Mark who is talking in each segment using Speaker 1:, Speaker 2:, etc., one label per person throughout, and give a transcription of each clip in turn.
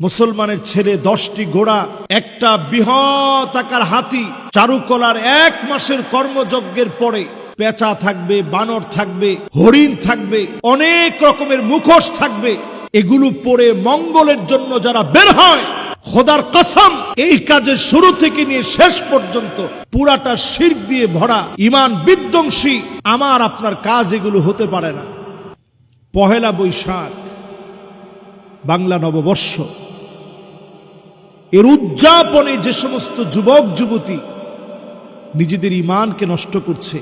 Speaker 1: মুসলমানের ছেলে দশটি ঘোড়া, একটা বৃহৎ আকার হাতি, চারুকলার এক মাসের কর্মযজ্ঞের পরে পেঁচা থাকবে, বানর থাকবে, হরিণ থাকবে, অনেক রকমের মুখোশ থাকবে। এগুলো পরে মঙ্গলের জন্য যারা বের হয়, খোদার কসম, এই কাজের শুরু থেকে নিয়ে শেষ পর্যন্ত পুরাটা শির দিয়ে ভরা ইমান বিধ্বংসী। আমার, আপনার কাজ এগুলো হতে পারে না। পহেলা বৈশাখ, বাংলা নববর্ষ। এর উদযাপনে যে সমস্ত যুবক, যুবতী নিজেদের ইমানকে নষ্ট করছে,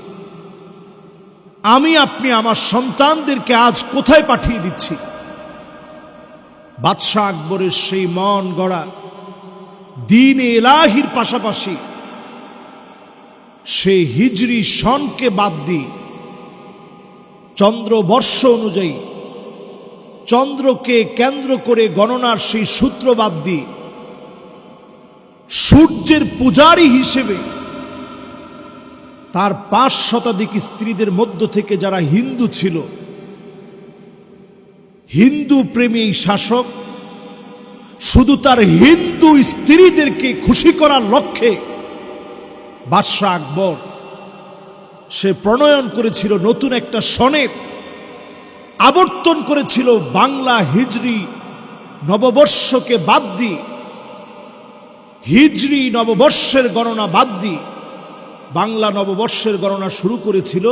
Speaker 1: আমি, আপনি আমার সন্তানদেরকে আজ কোথায় পাঠিয়ে দিচ্ছি? বাদশাহ আকবরের সেই মন গড়া দিন এলাহির পাশাপাশি সেই হিজরি সনকে বাদ দিয়ে চন্দ্রবর্ষ অনুযায়ী চন্দ্রকে কেন্দ্র করে গণনার সেই সূত্র বাদ দিয়ে সূর্যের পূজারী হিসেবে তার পাঁচ শতাধিক স্ত্রীদের মধ্য থেকে যারা হিন্দু ছিল, হিন্দু প্রেমী শাসক, শুধু তার হিন্দু স্ত্রীদেরকে খুশি করার লক্ষ্যে বাদশাহ আকবর সে প্রণয়ন করেছিল নতুন একটা সনের আবর্তন করেছিল বাংলা হিজরি নববর্ষকে বাদ দিয়ে। হিজরি নববর্ষের গণনা বাদ দিয়ে বাংলা নববর্ষের গণনা শুরু করেছিল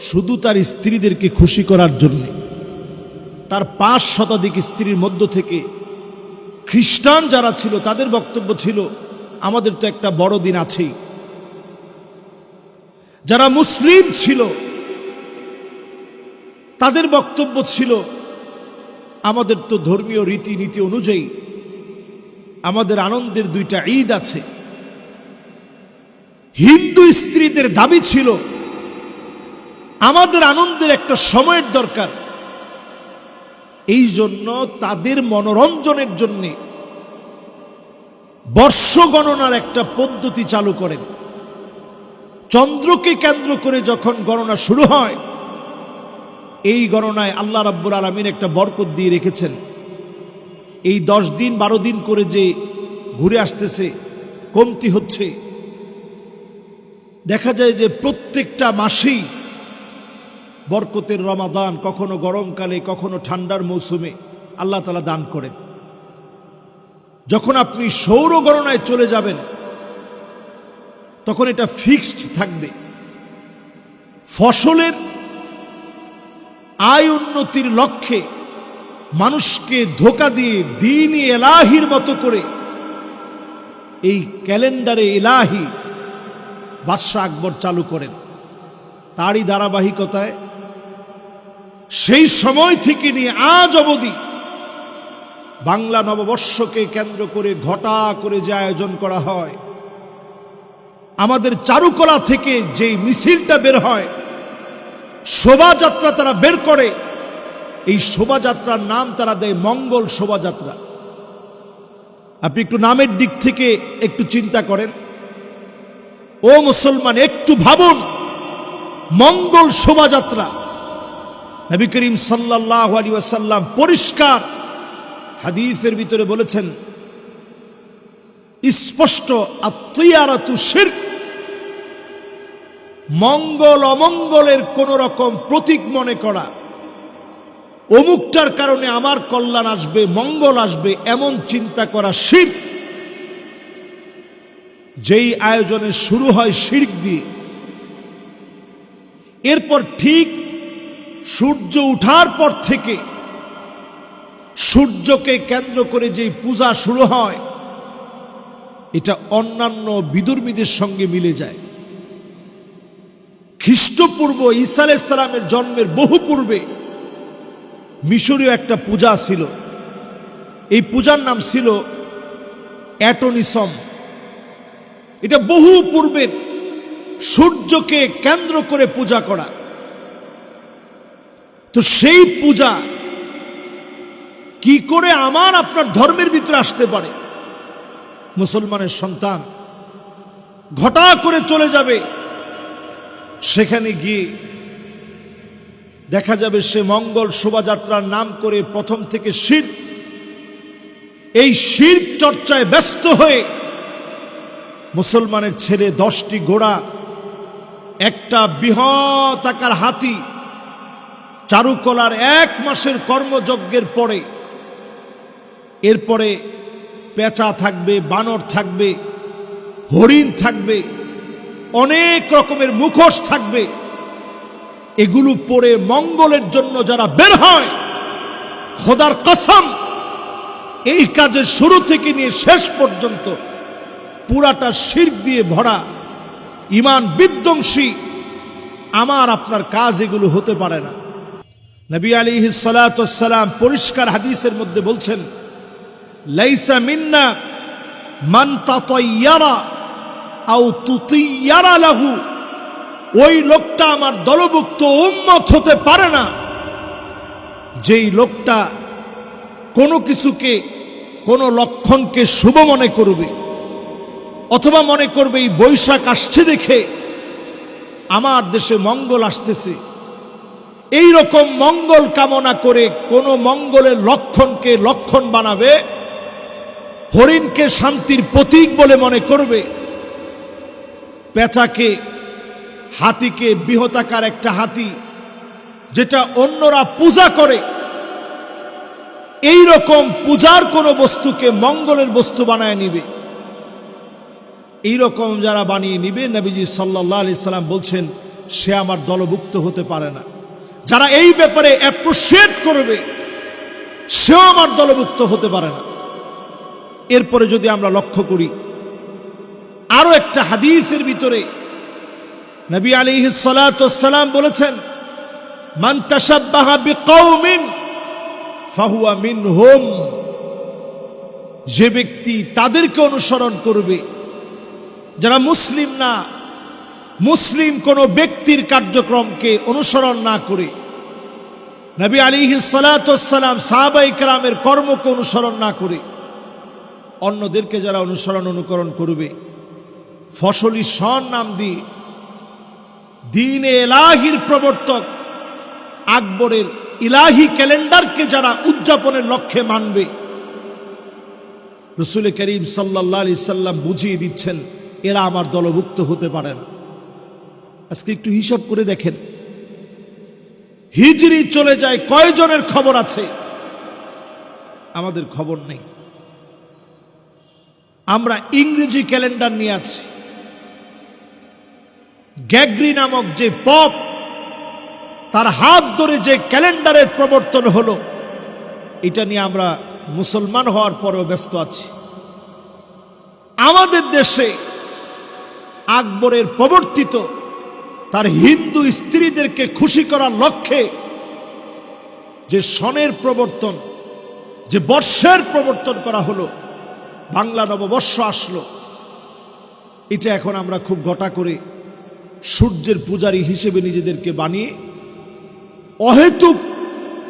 Speaker 1: শুধু তার স্ত্রীদেরকে খুশি করার জন্য। তার পাঁচ শতাধিক স্ত্রীর মধ্য থেকে খ্রিস্টান যারা ছিল, তাদের বক্তব্য ছিল, আমাদের তো একটা বড় দিন আছেই। যারা মুসলিম ছিল, তাদের বক্তব্য ছিল, আমাদের তো ধর্মীয় রীতিনীতি অনুযায়ী আমাদের আনন্দের দুইটা ঈদ আছে। হিন্দু স্ত্রীদের দাবি ছিল, আমাদের আনন্দের একটা সময়ের দরকার। এই জন্য তাদের মনোরঞ্জনের জন্যে বর্ষ গণনার একটা পদ্ধতি চালু করেন। চন্দ্রকে কেন্দ্র করে যখন গণনা শুরু হয়, এই গণনায় আল্লাহ রাব্বুল আলমিন একটা বরকত দিয়ে রেখেছেন। এই দশ দিন, বারো দিন করে যে ঘুরে আসতেছে, কমতি হচ্ছে। দেখা যায় যে প্রত্যেকটা মাসেই বরকতের রমাদান কখনো গরমকালে, কখনো ঠান্ডার মৌসুমে আল্লাহ তালা দান করেন। যখন আপনি সৌর গণনায় চলে যাবেন, তখন এটা ফিক্সড থাকবে। ফসলের আয় উন্নতির লক্ষ্যে মানুষকে ধোকা দিয়ে দিন এলাহির মতো করে। এই ক্যালেন্ডারে এলাহি বাদশাহ আকবর চালু করেন। তারই ধারাবাহিকতায় সেই সময় থেকে নিয়ে আজ অবধি বাংলা নববর্ষকে কেন্দ্র করে ঘটা করে যে আয়োজন করা হয়, আমাদের চারুকলা থেকে যেই মিছিলটা বের হয়, শোভাযাত্রা তারা বের করে এই শোভাযাত্রার নাম তারা দেয় মঙ্গল শোভাযাত্রা। আপনি একটু নামের দিক থেকে একটু চিন্তা করেন। ও মুসলমান, একটু ভাবুন। মঙ্গল শোভাযাত্রা। নবী করিম সাল্লাহ আলী ওয়াসাল্লাম পরিষ্কার হাদিসের ভিতরে বলেছেন, স্পষ্ট আত্মীয়ারাতু শির মঙ্গল অমঙ্গলের কোন রকম প্রতীক মনে করা। অমুকটার কারণে আমার কল্যাণ আসবে, মঙ্গল আসবে, এমন চিন্তা করা শির। যেই আয়োজনে শুরু হয় শির্ক দিয়ে। এরপর ঠিক সূর্য উঠার পর থেকে সূর্যকে কেন্দ্র করে যেই পূজা শুরু হয়, এটা অন্যান্য বিদুর্মীদের সঙ্গে মিলে যায়। খ্রিস্টপূর্ব ঈসা আলাইসালামের জন্মের বহু পূর্বে মিশরীয় একটা পূজা ছিল। এই পূজার নাম ছিল অ্যাটোনিসম। এটা বহু পূর্বের সূর্যকে কেন্দ্র করে পূজা করা। তো সেই পূজা কি করে আমার আপনার ধর্মের ভিতরে আসতে পারে? মুসলমানের সন্তান ঘটা করে চলে যাবে। সেখানে গিয়ে দেখা যাবে সে মঙ্গল শোভাযাত্রার নাম করে প্রথম থেকে শির। এই শির চর্চায় ব্যস্ত হয়ে মুসলমানের ছেলে দশটি ঘোড়া, একটা বৃহৎ আকার হাতি, চারুকলার এক মাসের কর্মযজ্ঞের পরে। এরপরে পেঁচা থাকবে, বানর থাকবে, হরিণ থাকবে, অনেক রকমের মুখোশ থাকবে। এগুলো পরে মঙ্গলের জন্য যারা বের হয়, খোদার কসম, এই কাজের শুরু থেকে নিয়ে শেষ পর্যন্ত পুরাটা শির দিয়ে ভরা ইমান বিধ্বংসী, আমার আপনার কাজ এগুলো হতে পারে না। নবী আলী সালাম পরিষ্কার হাদিসের মধ্যে বলছেন, লাইসা মিন্না মান তাতাইয়ারা আও তুতিয়ারা লাহু। ওই লোকটা আমার দলভুক্ত উম্মত হতে পারে না। যেই লোকটা কোনো কিছুকে, কোনো লক্ষণকে শুভ মনে করবে, অথবা মনে করবে এই বৈশাখ আসছে দেখে আমার দেশে মঙ্গল আসতেছে। এই রকম মঙ্গল কামনা করে কোনো মঙ্গলের লক্ষণকে লক্ষণ বানাবে, হরিণকে শান্তির প্রতীক বলে মনে করবে, পেঁচাকে হাতিকে বৃহতাকার একটা হাতি, যেটা অন্যরা পূজা করে। এই রকম পূজার কোনো বস্তুকে মঙ্গলের বস্তু বানায় নিবে। এই রকম যারা বানিয়ে নিবে, নবীজি সাল্লাহ আলি সাল্লাম বলছেন, সে আমার দলভুক্ত হতে পারে না। যারা এই ব্যাপারে অ্যাপ্রিসিয়েট করবে, সেও আমার দলভুক্ত হতে পারে না। এরপরে যদি আমরা লক্ষ্য করি, আরও একটা হাদিসের ভিতরে নবী আলী সালাম বলেছেন যে ব্যক্তি তাদেরকে অনুসরণ করবে, যারা মুসলিম না, মুসলিম কোন ব্যক্তির কার্যক্রমকে অনুসরণ না করে, নবী আলী সালাম সাহাবাই কালামের কর্মকে অনুসরণ না করে, অন্যদেরকে যারা অনুসরণ অনুকরণ করবে, ফসলি সন নাম দিয়ে দিনে এলাহির প্রবর্তক, আকবরের ইলাহি ক্যালেন্ডারকে যারা উদযাপনের লক্ষ্যে মানবে। রসুল করিম সাল্লাহ আলি সাল্লাম বুঝিয়ে দিচ্ছেন, এরা আমার দলভুক্ত হতে পারে না। আজকে একটু হিসাব করে দেখেন। হিজরি চলে যায়, কয়জনের খবর আছে? আমাদের খবর নেই। আমরা ইংরেজি ক্যালেন্ডার নিয়ে আছি। গ্যাগ্রি নামক যে পপ, তার হাত ধরে যে ক্যালেন্ডারের প্রবর্তন হলো, এটা নিয়ে আমরা মুসলমান হওয়ার পরেও ব্যস্ত আছি। আমাদের দেশে আকবরের প্রবর্তিত, তার হিন্দু স্ত্রীদেরকে খুশি করার লক্ষ্যে যে সনের প্রবর্তন, যে বর্ষের প্রবর্তন করা হলো, বাংলা নববর্ষ আসলো, এটা এখন আমরা খুব ঘটা করে সূর্যের পূজারী হিসেবে নিজেদেরকে বানিয়ে, অহেতুক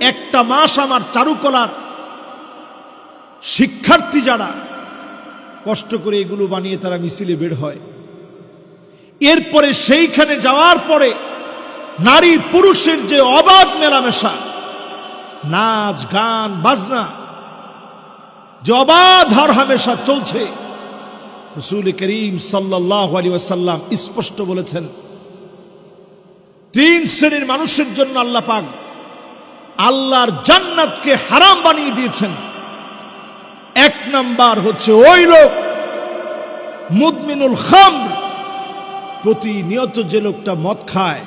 Speaker 1: একটা মাস আমার চারুকলার শিক্ষার্থী যারা কষ্ট করে এগুলো বানিয়ে তারা মিছিলে বের হয়। এরপরে সেইখানে যাওয়ার পরে নারী পুরুষের যে অবাধ মেলামেশা, নাচ, গান, বাজনা, যে অবাধ হার হামেশা চলছে রসুল করিম সাল্লাহ আলী ওয়াসাল্লাম স্পষ্ট বলেছেন, তিন শ্রেণির মানুষের জন্য আল্লাহ পাক আল্লাহর জান্নাতকে হারাম বানিয়ে দিয়েছেন। এক নাম্বার হচ্ছে ওই লোক, মুদমিনুল খাম প্রতিনিয়ত যে লোকটা মদ খায়,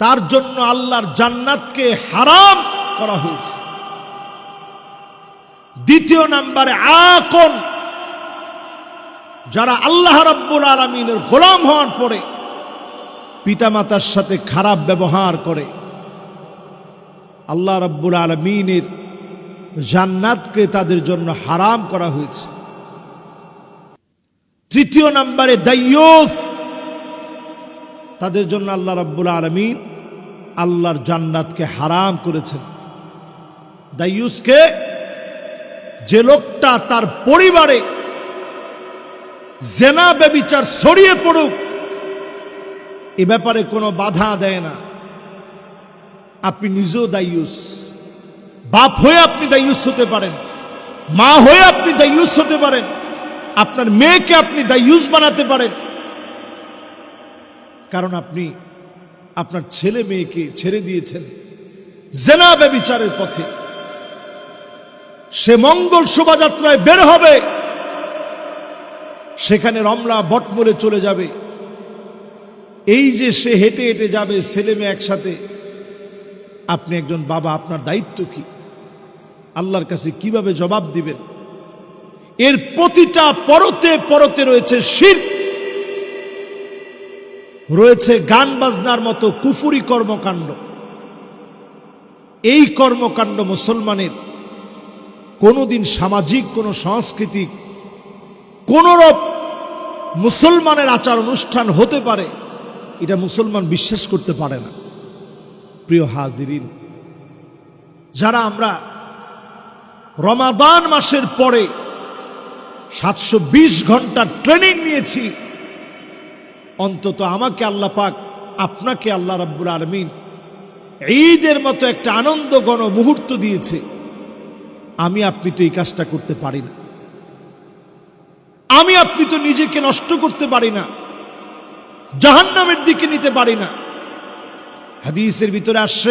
Speaker 1: তার জন্য আল্লাহর জান্নাতকে হারাম করা হয়েছে। দ্বিতীয় নাম্বারে আকন যারা আল্লাহ রাব্বুল আলমিনের গোলাম হওয়ার পরে পিতামাতার সাথে খারাপ ব্যবহার করে, আল্লাহ রাব্বুল আলমিনের জান্নাতকে তাদের জন্য হারাম করা হয়েছে। তৃতীয় নাম্বারে দায়ুফ তাদের জন্য আল্লাহ রাব্বুল আলমিন আল্লাহর জান্নাতকে হারাম করেছেন। দায়ুসকে যে লোকটা তার পরিবারে জেনা ব্যবিচার ছড়িয়ে পড়ুক, এ ব্যাপারে কোনো বাধা দেয় না। আপনি নিজেও দায়ুস। বাপ হয়ে আপনি দায়ুস হতে পারেন। মা হয়ে আপনি দায়ুস হতে পারেন। আপনার মেয়েকে আপনি দায়ুস বানাতে পারেন। কারণ আপনি আপনার ছেলে মেয়েকে ছেড়ে দিয়েছেন জেনা ব্যবিচারের পথে। সে মঙ্গল শোভাযাত্রায় বের হবে। সেখানে রমলা বটমলে চলে যাবে। এই যে সে হেঁটে হেঁটে যাবে ছেলে মেয়ে একসাথে, আপনি একজন বাবা, আপনার দায়িত্ব কি? আল্লাহর কাছে কীভাবে জবাব দিবেন? এর প্রতিটা পরতে পরতে রয়েছে শির, রয়েছে গান বাজনার মতো কুফুরি কর্মকাণ্ড। এই কর্মকাণ্ড মুসলমানের কোনোদিন সামাজিক, কোনো সাংস্কৃতিক, কোনরূপ মুসলমানের আচার অনুষ্ঠান হতে পারে, এটা মুসলমান বিশ্বাস করতে পারে না। প্রিয় হাজিরিন, যারা আমরা রমাদান মাসের পরে সাতশো বিশ ঘণ্টা ট্রেনিং নিয়েছি, অন্তত আমাকে আল্লাহ পাক, আপনাকে আল্লাহ রাব্বুল আলমিন ঈদের মতো একটা আনন্দ গণ মুহূর্ত দিয়েছে। আমি, আপনি তো এই কাজটা করতে পারি না। আমি আপনি তো নিজেকে নষ্ট করতে পারি না, জাহান্নামের দিকে নিতে পারি না। হাদিসের ভিতরে আসছে